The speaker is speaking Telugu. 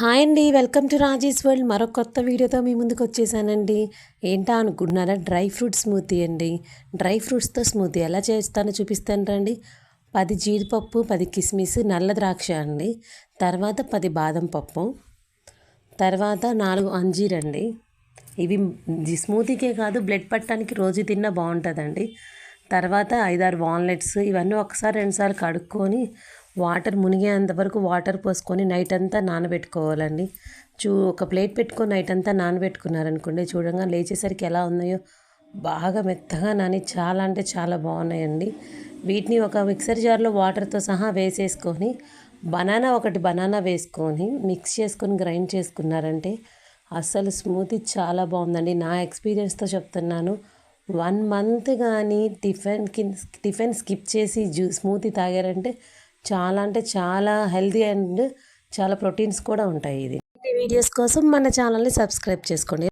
హాయ్ అండి వెల్కమ్ టు రాజేష్ వరల్డ్. మరో కొత్త వీడియోతో మీ ముందుకు వచ్చేసానండి. ఏంటా అనుకుంటున్నారా? డ్రై ఫ్రూట్ స్మూతీ అండి. డ్రై ఫ్రూట్స్తో స్మూతీ ఎలా చేస్తానో చూపిస్తాను రండి. పది జీడిపప్పు పది కిస్మిస్ నల్ల ద్రాక్ష అండి. తర్వాత పది బాదం పప్పు. తర్వాత నాలుగు అంజీరండి. ఇవి స్మూతీకే కాదు బ్లడ్ పట్టడానికి రోజు తిన్నా బాగుంటుందండి. తర్వాత ఐదారు వాల్నట్స్ ఇవన్నీ ఒకసారి రెండుసార్లు కడుక్కొని వాటర్ మునిగేంత వరకు వాటర్ పోసుకొని నైట్ అంతా నానబెట్టుకోవాలండి. చూ ఒక ప్లేట్ పెట్టుకొని నైట్ అంతా నానబెట్టుకున్నారనుకోండి చూడంగా లేచేసరికి ఎలా ఉన్నాయో. బాగా మెత్తగా నాని చాలా అంటే చాలా బాగున్నాయండి. వీటిని ఒక మిక్సర్ జార్లో వాటర్తో సహా వేసేసుకొని బనానా ఒకటి బనానా వేసుకొని మిక్స్ చేసుకొని గ్రైండ్ చేసుకున్నారంటే అసలు స్మూతీ చాలా బాగుందండి. నా ఎక్స్పీరియన్స్తో చెప్తున్నాను వన్ మంత్ కానీ టిఫిన్కి టిఫిన్ స్కిప్ చేసి జ్యూ స్మూతీ తాగారంటే చాలా అంటే చాలా హెల్దీ అండ్ చాలా ప్రోటీన్స్ కూడా ఉంటాయి ఇది. వీడియోస్ కోసం మన ఛానల్ని సబ్స్క్రైబ్ చేసుకోండి.